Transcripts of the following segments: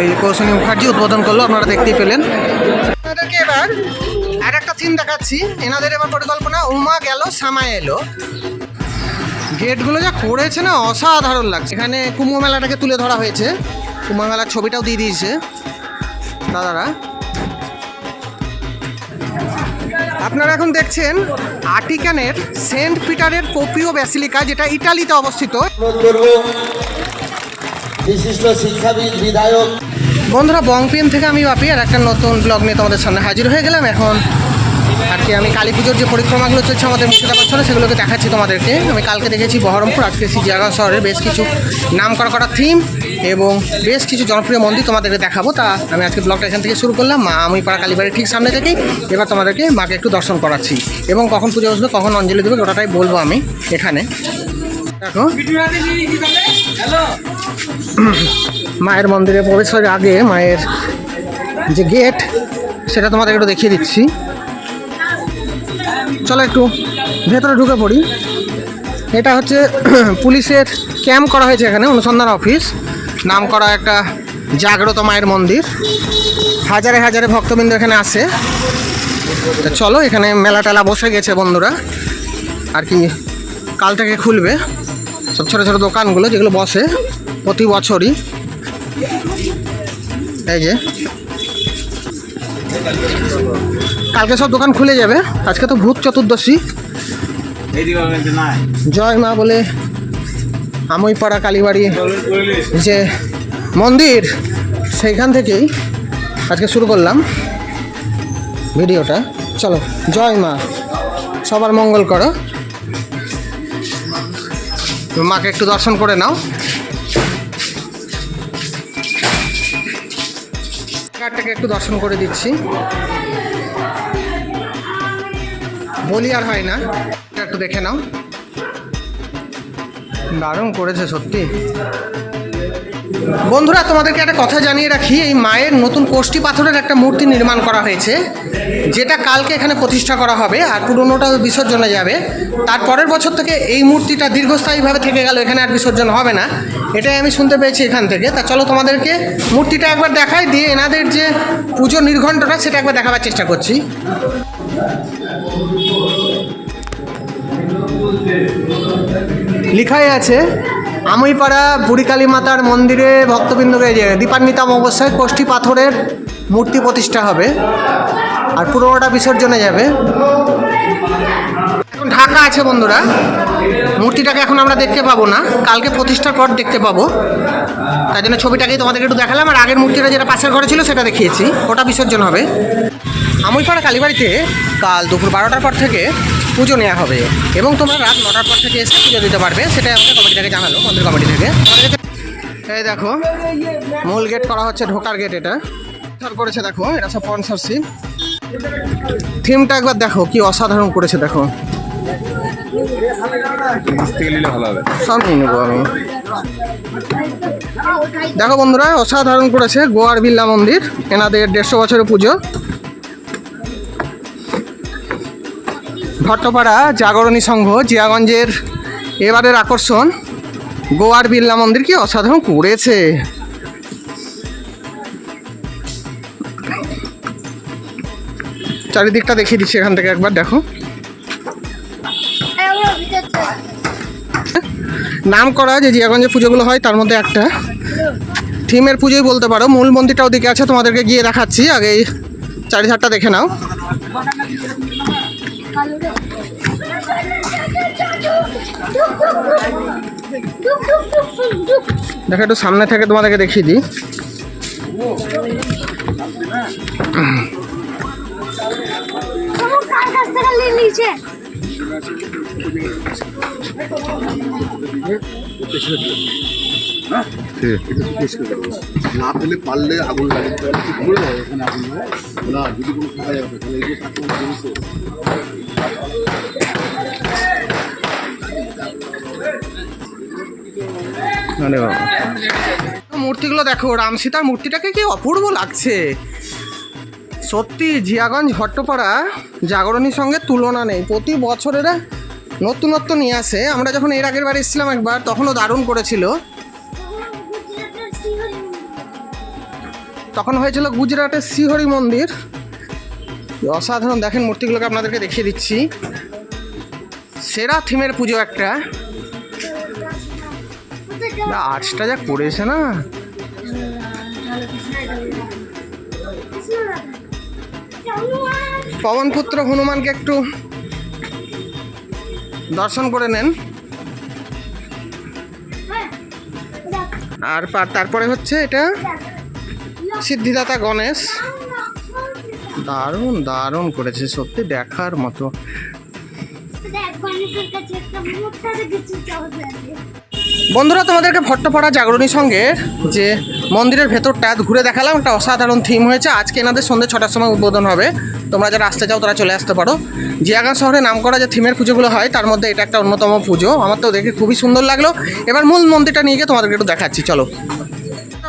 এই কৌশনী মুখার্জি উদ্বোধন করল আপনারা দেখতেই পেলেন। আপনাদেরকে এবার আর একটা থিম দেখাচ্ছি। এনাদের এবার পরিকল্পনা উমা গেল সামায় এলো। গেটগুলো যা করেছে না অসাধারণ লাগছে। এখানে কুম্ভ মেলাটাকে তুলে ধরা হয়েছে। কুম্ভ মেলার ছবিটাও দিয়ে দিয়েছে দাদারা। আপনারা এখন দেখছেন আটিকানের সেন্ট পিটারের পোপিও ব্যাসিলিকা যেটা ইটালিতে অবস্থিত। বিশিষ্ট শিক্ষাবিদ বিধায়ক। বন্ধুরা বংপিএম থেকে আমি বাপি আর একটা নতুন ব্লগ নিয়ে তোমাদের সামনে হাজির হয়ে গেলাম এখন। আর কি আমি কালী পুজোর যে পরিক্রমাগুলো চলছে আমাদের মুর্শিদাবাদ শহরে সেগুলোকে দেখাচ্ছি তোমাদেরকে। আমি কালকে দেখেছি বহরমপুর আজকে এসেছি জিয়াগাঁও শহরের বেশ কিছু নাম করা করা থিম এবং বেশ কিছু জনপ্রিয় মন্দির তোমাদেরকে দেখাবো। তা আমি আজকে ব্লগটা এখান থেকে শুরু করলাম। মা আমি পাড়া কালীবাড়ির ঠিক সামনে থেকেই। এবার তোমাদেরকে মাকে একটু দর্শন করাচ্ছি। এবং কখন পুজো বসবে কখন অঞ্জলি দেবে ওটাটাই বলব আমি এখানে। দেখো। মায়ের মন্দিরে প্রবেশের আগে মায়ের যে গেট সেটা তোমাদের একটু দেখিয়ে দিচ্ছি। চলো একটু ভেতরে ঢুকে পড়ি। এটা হচ্ছে পুলিশের ক্যাম্প করা হয়েছে এখানে, অনুসন্ধান অফিস। নাম করা একটা জাগ্রত মায়ের মন্দির। হাজারে হাজারে ভক্তবৃন্দ এখানে আসে। তা চলো, এখানে মেলা টেলা বসে গেছে বন্ধুরা। আর কি, কাল থেকে খুলবে। সব ছোটো ছোটো দোকানগুলো যেগুলো বসে। প্রতি বছরই। এই যে। কালকে সব দোকান খুলে যাবে। আজকে তো ভূত চতুর্দশী। জয় মা বলে আমইপাড়া কালীবাড়ি যে মন্দির, সেইখান থেকেই আজকে শুরু করলাম ভিডিওটা। চলো, জয় মা। সবার মঙ্গল করো। মাকে একটু দর্শন করে নাও। ঘাটটাকে একটু দর্শন করে দিচ্ছি। বলি আর হয় না। একটু দেখে নাও। দারুণ করেছে সত্যি। বন্ধুরা, তোমাদেরকে একটা কথা জানিয়ে রাখি, এই মায়ের নতুন কোষ্ঠী পাথরের একটা মূর্তি নির্মাণ করা হয়েছে, যেটা কালকে এখানে প্রতিষ্ঠা করা হবে আর পুরোনোটা বিসর্জনে যাবে। তার পরের বছর থেকে এই মূর্তিটা দীর্ঘস্থায়ীভাবে থেকে গেল, এখানে আর বিসর্জন হবে না। এটাই আমি শুনতে পেয়েছি এখান থেকে। তা চলো তোমাদেরকে মূর্তিটা একবার দেখাই, দিয়ে এনাদের যে পুজো নির্ঘণ্টটা, সেটা একবার দেখাবার চেষ্টা করছি। লিখাই আছে আমইপাড়া বুড়িকালী মাতার মন্দিরে ভক্তবৃন্দকে যে দীপান্বিতা অবস্থায় কোষ্ঠী পাথরের মূর্তি প্রতিষ্ঠা হবে আর পুরোনোটা বিসর্জনে যাবে। এখন ঢাকা আছে বন্ধুরা। মূর্তিটাকে এখন আমরা দেখতে পাবো না। কালকে প্রতিষ্ঠার পর দেখতে পাবো। তাই জন্য ছবিটাকেই তোমাদেরকে একটু দেখালাম। আর আগের মূর্তিটা যেটা পাশের ঘরে ছিল সেটা দেখিয়েছি। ওটা বিসর্জন হবে। আমইপাড়া কালীবাড়িতে কাল দুপুর বারোটার পর থেকে পুজো নেওয়া হবে। এবং তোমরা রাত নটার পর থেকে এসে পুজো দিতে পারবে, সেটাই আমাদের কমিটি থেকে জানালো, মন্দির কমিটি থেকে। এই দেখো, মূল গেট করা হচ্ছে, ঢোকার গেট এটা। করেছে দেখো, এটা সব স্পন্সরশিপ থিমটা একবার দেখো, কি অসাধারণ করেছে দেখো। দেখো বন্ধুরা, অসাধারণ করেছে গোয়ার বিল্লা মন্দির, এনাদের দেড়শো বছরের পুজো। ভট্টপাড়া জাগরণী সংঘ, জিয়াগঞ্জের এবারের আকর্ষণ, গোয়ার বিল্লা মন্দির কি অসাধারণ করেছে? চারিদিকটা দেখিয়ে দিচ্ছি, এখান থেকে একবার দেখো। নাম করা যে জিয়াগঞ্জে পুজোগুলো হয়, তার মধ্যে একটা। থিমের পুজোই বলতে পারো, মূল মন্দিরটা ওদিকে আছে, তোমাদেরকে গিয়ে দেখাচ্ছি, আগে এই চারি ধারটা দেখে নাও। দেখো একটু সামনে থেকে তোমাদেরকে দেখিয়ে দিই। কার না পেলে পারলে আগুন লাগে। এখানে আগুন লাগে? না, যদি কোনো। মূর্তিগুলো দেখো, রাম সীতার মূর্তিটাকে কি অপূর্ব লাগছে। সত্যি, জিয়াগঞ্জ, ভট্টপাড়া জাগরণীর সঙ্গে তুলনা নেই। প্রতি বছর এরা নতুনত্ব নিয়ে আসে। আমরা যখন এর আগের বার এসেছিলাম একবার, তখনও দারুণ করেছিল। তখন হয়েছিল গুজরাটের শ্রীহরি মন্দির। অসাধারণ, দেখেন মূর্তিগুলোকে আপনাদেরকে দেখিয়ে দিচ্ছি। সেরা থিমের পুজো একটা। আর্টসটা যা করেছে না। পবনপুত্র হনুমানকে একটু দর্শন করে নেন। আর তারপরে হচ্ছে এটা সিদ্ধিদাতা গণেশ। দারুণ দারুণ করেছে সত্যি দেখার মতো। বন্ধুরা তোমাদেরকে ভট্টপাড়া জাগরণী সঙ্গে যে মন্দিরের ভেতরটা ঘুরে দেখালাম একটা অসাধারণ থিম হয়েছে। আজকে এনাদের সন্ধ্যে ছটার সময় উদ্বোধন হবে। তোমরা যারা আসতে চাও তারা চলে আসতে পারো। জিয়াগাঁ শহরে নাম করা যে থিমের পুজোগুলো হয়, তার মধ্যে এটা একটা অন্যতম পুজো। আমার তো দেখে খুবই সুন্দর লাগল। এবার মূল মন্দিরটা নিয়ে গিয়ে তোমাদেরকে একটু দেখাচ্ছি, চলো।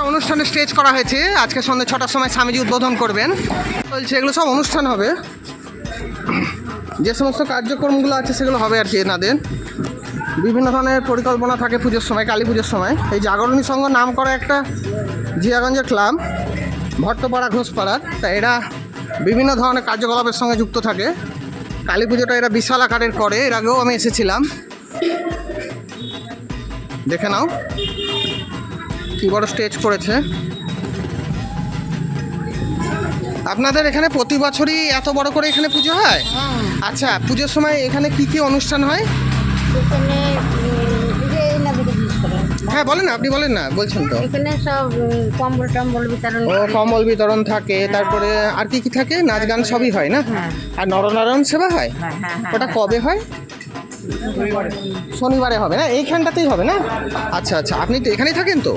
অনুষ্ঠানে স্টেজ করা হয়েছে। আজকে সন্ধ্যে ছটার সময় স্বামীজি উদ্বোধন করবেন। বলছে, এগুলো সব অনুষ্ঠান হবে। যে সমস্ত কার্যক্রমগুলো আছে, সেগুলো হবে আর কি এনাদের। বিভিন্ন ধরনের পরিকল্পনা থাকে পুজোর সময়, কালী পুজোর সময়। এই জাগরণী সংঘ নাম করা একটা জিয়াগঞ্জের ক্লাব, ভট্টপাড়া ঘোষপাড়ার তা এরা বিভিন্ন ধরনের কার্যকলাপের সঙ্গে যুক্ত থাকে। কালী পুজোটা এরা বিশাল আকারের করে এর আগেও আমি এসেছিলাম। দেখে নাও কি বড় স্টেজ করেছে। আপনাদের এখানে প্রতি বছরই এত বড় করে এখানে পুজো হয়। আচ্ছা পুজোর সময় এখানে কি কি অনুষ্ঠান হয়? এখানে হ্যাঁ বলেন না আপনি বলেন না বলছেন তো। এখানে সব কম্বল টম্বল বিতরণ ও কম্বল বিতরণ থাকে তারপরে আর কি কি থাকে? নাচ গান সবই হয় না? হ্যাঁ। আর নরনারায়ণ সেবা হয়? হ্যাঁ হ্যাঁ ওটা কবে হয়? শনিবারে হবে না? এইখানটাতেই হবে না? আচ্ছা আচ্ছা আপনি তো এখানেই থাকেন তো?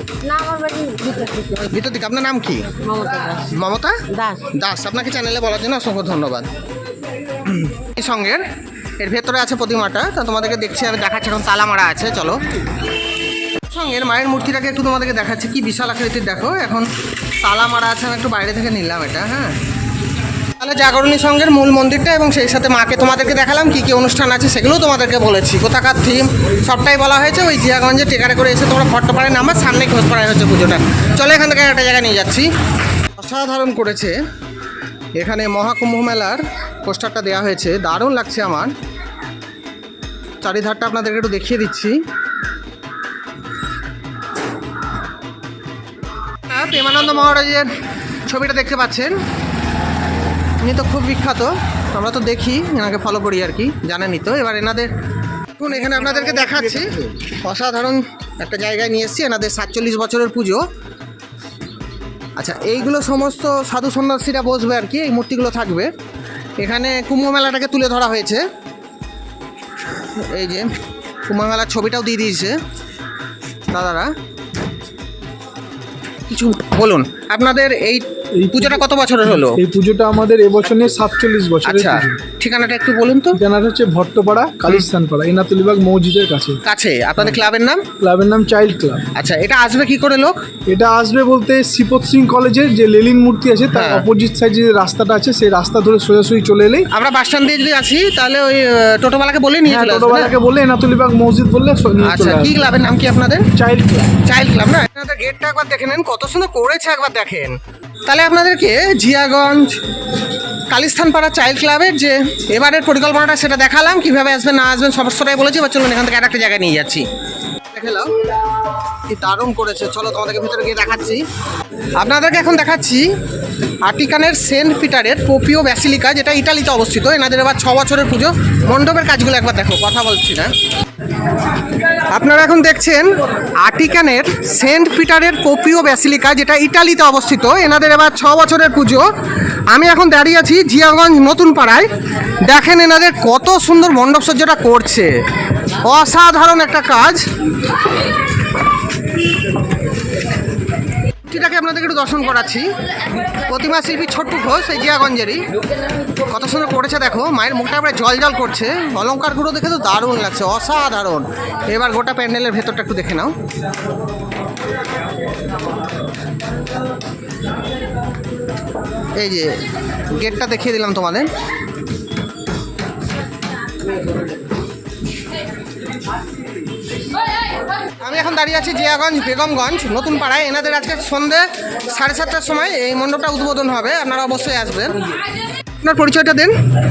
ভিতর দিকে আপনার নাম কি? মমতা দাস। দাস। দাস আপনাকে চ্যানেলে বলার জন্য অসংখ্য ধন্যবাদ। এই সঙ্গের এর ভেতরে আছে প্রতিমাটা তো তোমাদেরকে দেখছি আমি দেখাচ্ছি এখন তালা মারা আছে চলো। সঙ্গের মায়ের মূর্তিটাকে একটু তোমাদেরকে দেখাচ্ছি। কি বিশাল আকৃতির, দেখো, এখন তালা মারা আছে, আমি একটু বাইরে থেকে নিলাম এটা হ্যাঁ। তাহলে জাগরণী সঙ্গের মূল মন্দিরটা এবং সেই সাথে মাকে তোমাদেরকে দেখালাম, কি কি অনুষ্ঠান আছে সেগুলোও তোমাদেরকে বলেছি। কোথাকার থিম সবটাই বলা হয়েছে, ওই জিয়াগঞ্জে টেকারে করে এসে তোমরা ভট্টপাড়ায় নামার সামনে ঘোষপাড়ায় হচ্ছে পুজোটা। চলো এখান থেকে একটা জায়গায় নিয়ে যাচ্ছি। অসাধারণ করেছে। এখানে মহাকুম্ভ মেলার পোস্টারটা দেওয়া হয়েছে, দারুণ লাগছে আমার। চারিধারটা আপনাদেরকে একটু দেখিয়ে দিচ্ছি। প্রেমানন্দ মহারাজের ছবিটা দেখতে পাচ্ছেন। ইনি তো খুব বিখ্যাত। আমরা তো দেখি, এনাকে ফলো করি আর কি, জানেনই তো। এবার এনাদের এখন এখানে আপনাদেরকে দেখাচ্ছি। অসাধারণ একটা জায়গায় নিয়ে এসেছি, এনাদের সাতচল্লিশ বছরের পুজো। আচ্ছা এইগুলো সমস্ত সাধু সন্ন্যাসীরা বসবে আর কি, এই মূর্তিগুলো থাকবে। এখানে কুম্ভ মেলাটাকে তুলে ধরা হয়েছে। এই যে কুম্ভ মেলার ছবিটাও দিয়ে দিয়েছে দাদারা। কিছু বলুন। আপনাদের এই পুজোটা কত বছরের হলো? এই পুজোটা আমাদের এবছর নিয়ে সাতচল্লিশ বছরের আচ্ছা ঠিকানাটা একটু বলুন তো। ঠিকানাটা হচ্ছে ভট্টপাড়া কালিস্তানপাড়া এনাতুলিবাগ মসজিদের কাছে। কাছে আপনাদের ক্লাবের নাম? ক্লাবের নাম চাইল্ড ক্লাব। আচ্ছা এটা আসবে কি করে লোক? এটা আসবে বলতে শ্রীপত সিং কলেজের যে লেলিন মূর্তি আছে তার হ্যাঁ। অপোজিট সাইডে যে রাস্তাটা আছে সেই রাস্তা ধরে সোজাসুজি চলে এলেই আমরা বাস স্ট্যান্ড দিয়ে যদি আসি তাহলে ওই টোটোওয়ালাকে বলে নিয়ে হ্যাঁ চলে টোটোওয়ালাকে বললে এনাতুলিবাগ মসজিদ বললে আচ্ছা কি ক্লাবের নাম কি আপনাদের? Child club. চাইল্ড ক্লাব না? আপনাদের গেটটা একবার দেখে নেন কত সুন্দর করেছে একবার দেখেন। তাহলে আপনাদেরকে জিয়াগঞ্জ কালিস্তান পাড়া চাইল্ড ক্লাবের যে এবারের পরিকল্পনাটা সেটা দেখালাম, কীভাবে আসবেন, না আসবেন, সমস্তটাই বলেছি, এবার চলুন এখান থেকে একটা জায়গায় নিয়ে যাচ্ছি। দেখে নাও কি দারুণ করেছে। চলো তোমাদেরকে ভিতরে গিয়ে দেখাচ্ছি। আপনাদেরকে এখন দেখাচ্ছি আটিকানের সেন্ট পিটারের পোপিও ব্যাসিলিকা, যেটা ইটালিতে অবস্থিত। এনাদের এবার ছ বছরের পুজো। মণ্ডপের কাজগুলো একবার দেখো, কথা বলছি না। আপনারা এখন দেখছেন আটিকানের সেন্ট পিটারের পোপিও ব্যাসিলিকা, যেটা ইটালিতে অবস্থিত। এনাদের এবার ছ বছরের পুজো। আমি এখন দাঁড়িয়ে আছি জিয়াগঞ্জ নতুন পাড়ায় দেখেন এনাদের কত সুন্দর মণ্ডপ সজ্জাটা করছে। অসাধারণ একটা কাজ। মূর্তিটাকে আপনাদেরকে একটু দর্শন করাচ্ছি। প্রতিমা শিল্পী ছোট্টু ঘোষ, এই জিয়াগঞ্জেরই। কত সুন্দর করেছে দেখো, মায়ের মুখটা এবারে জল জল করছে অলঙ্কারগুলো দেখে তো দারুণ লাগছে, অসাধারণ। এবার গোটা প্যান্ডেলের ভেতরটা একটু দেখে নাও। এই যে, গেটটা দেখিয়ে দিলাম তোমাদের। আমি এখন দাঁড়িয়ে আছি জিয়াগঞ্জ বেগমগঞ্জ। নতুন পাড়ায়। এনাদের আজকে সন্ধে সাড়ে সাতটার সময় এই মণ্ডপটা উদ্বোধন হবে। আপনারা অবশ্যই আসবেন। আপনার পরিচয়টা দেন।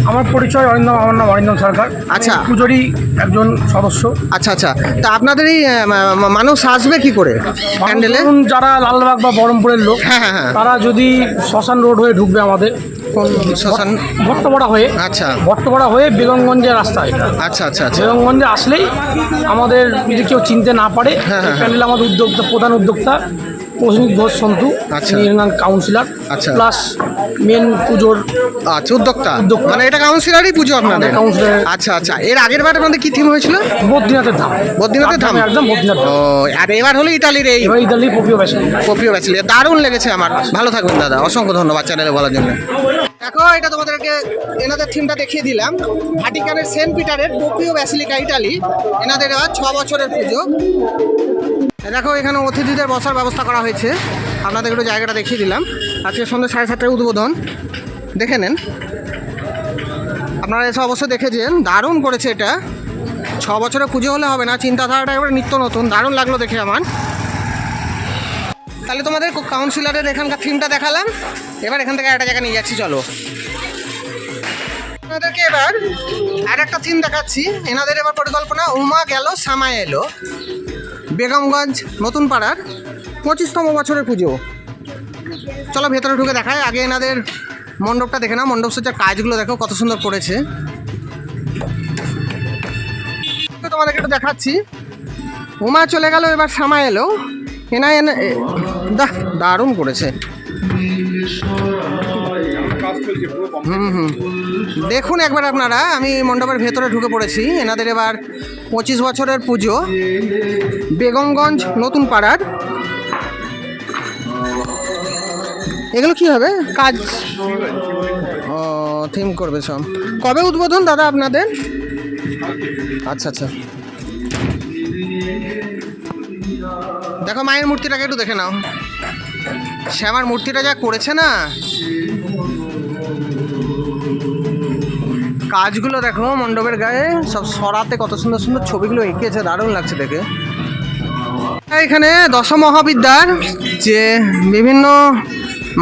আমার পরিচয় অরিন্দম আমার নাম অরিন্দম সরকার। আচ্ছা। পুজোরই একজন সদস্য। আচ্ছা আচ্ছা। তা আপনাদের এই আহ, মা- মা- মানুষ আসবে কি করে? প্যান্ডেলে? যারা লালবাগ বা বহরমপুরের লোক হ্যাঁ হ্যাঁ হ্যাঁ। তারা যদি শ্মশান রোড হয়ে ঢুকবে আমাদের কোন শ্মশান ভট্টপাড়া হয়ে আচ্ছা। ভট্টপাড়া হয়ে বেগমগঞ্জের রাস্তা এটা। আচ্ছা আচ্ছা আচ্ছা। বেগমগঞ্জে আসলেই আমাদের যদি কেউ চিনতে না পারে হ্যাঁ, হ্যাঁ, প্যান্ডেল আমাদের উদ্যোক্তা প্রধান উদ্যোক্তা কৌশিক ঘোষ সন্তু আচ্ছা। কাউন্সিলর আচ্ছা। প্লাস মেন পুজোর আচ্ছা উদ্যোক্তা। মানে এটা কাউন্সিলারই পুজো আপনাদের? আমাদের কাউন্সিলরের- আচ্ছা আচ্ছা। এর আগের বার আপনাদের কি থিম হয়েছিল? বদ্রীনাথের ধাম। বদ্রীনাথের ধাম? একদম বদ্রীনাথ ও আর এবার হলো ইটালির এই এবার ইতালি পপিও বেশি কপিও ব্যাচলি দারুণ লেগেছে আমার। ভালো থাকবেন দাদা। অসংখ্য ধন্যবাদ চ্যানেলে বলার জন্য। দেখো এটা তোমাদেরকে এনাদের থিমটা দেখিয়ে দিলাম। ভাটিকানের সেন্ট পিটারের পোপিও ব্যাসিলিকা ইটালি। এনাদের এবার ছ বছরের পুজো। দেখো, এখানে অতিথিদের বসার ব্যবস্থা করা হয়েছে। আপনাদের একটু জায়গাটা দেখিয়ে দিলাম। আজকে সন্ধ্যে সাড়ে সাতটায় উদ্বোধন। দেখে নেন। আপনারা এসে অবশ্যই দেখেছেন দারুণ করেছে এটা। ছ বছরের পুজো হলে হবে না, চিন্তাধারাটা এবারে নিত্য নতুন। দারুণ লাগল দেখে আমার। তাহলে তোমাদের কাউন্সিলরের এখানকার থিমটা দেখালাম। এবার এখান থেকে একটা জায়গা নিয়ে যাচ্ছি, চলো। আপনাদেরকে এবার আর একটা থিম দেখাচ্ছি। এনাদের এবার পরিকল্পনা, উমা গেল সামায় এলো। বেগমগঞ্জ নতুন পাড়ার পঁচিশতম বছরের পুজো। চলো ভেতরে ঢুকে দেখায় আগে এনাদের মণ্ডপটা দেখে না মণ্ডপ সজ্জার কাজগুলো দেখো, কত সুন্দর করেছে। তোমাদেরকে একটু দেখাচ্ছি। উমা চলে গেল, এবার সামা এলো। এনা এনে দাহ, দারুণ করেছে। হুম হুম। দেখুন একবার আপনারা, আমি মণ্ডপের ভেতরে ঢুকে পড়েছি। এনাদের এবার পঁচিশ বছরের পুজো, বেগমগঞ্জ নতুন পাড়ার। এগুলো কি হবে? কাজ। ও থিম করবে সব। কবে উদ্বোধন দাদা আপনাদের? আচ্ছা আচ্ছা। দেখো মায়ের মূর্তিটাকে একটু দেখে নাও। শ্যামার মূর্তিটা যা করেছে না? কাজগুলো দেখো, মণ্ডপের গায়ে সব সরাতে কত সুন্দর সুন্দর ছবিগুলো এঁকেছে, দারুণ লাগছে দেখে। এখানে দশ মহাবিদ্যার যে বিভিন্ন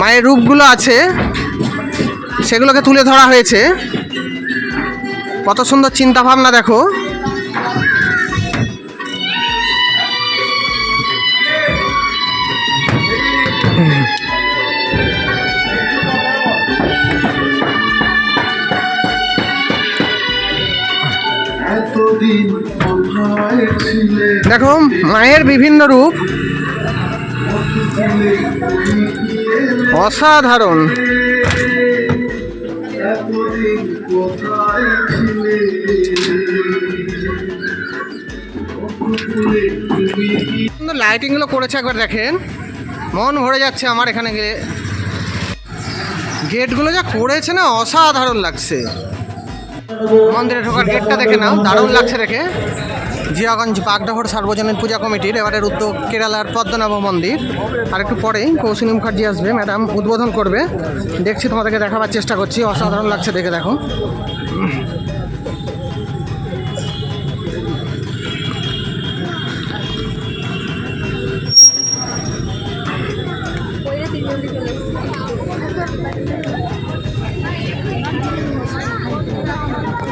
মায়ের রূপগুলো আছে, সেগুলোকে তুলে ধরা হয়েছে। কত সুন্দর চিন্তা ভাবনা দেখো। দেখো, মায়ের বিভিন্ন রূপ। অসাধারণ। লাইটিংগুলো করেছে একবার দেখেন। মন ভরে যাচ্ছে আমার এখানে গেলে গেটগুলো যা করেছে না, অসাধারণ লাগছে। মন্দিরে ঢোকার গেটটা দেখে নাও, দারুণ লাগছে দেখে। জিয়াগঞ্জ বাগডাহর সার্বজনীন পূজা কমিটির এবারের উদ্যোগ কেরালার পদ্মনাভ মন্দির। আর একটু পরেই কৌশিনী মুখার্জি আসবে। ম্যাডাম উদ্বোধন করবে। দেখছি তোমাদেরকে দেখাবার চেষ্টা করছি। অসাধারণ লাগছে দেখে, দেখো।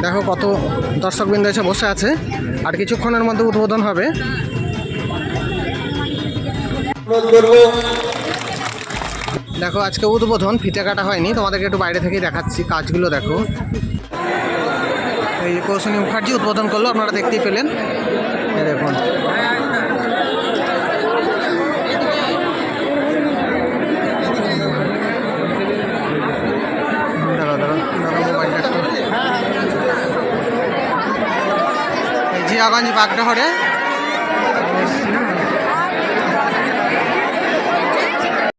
দেখো কত দর্শকবৃন্দ এসে বসে আছে। আর কিছুক্ষণের মধ্যে উদ্বোধন হবে। দেখো, আজকে উদ্বোধন, ফিতে কাটা হয়নি। তোমাদেরকে একটু বাইরে থেকেই দেখাচ্ছি কাজগুলো, দেখো। এই কৌশনী মুখার্জি উদ্বোধন করল, আপনারা দেখতেই পেলেন। দেখুন। জিয়াগঞ্জ বাগডাহরে।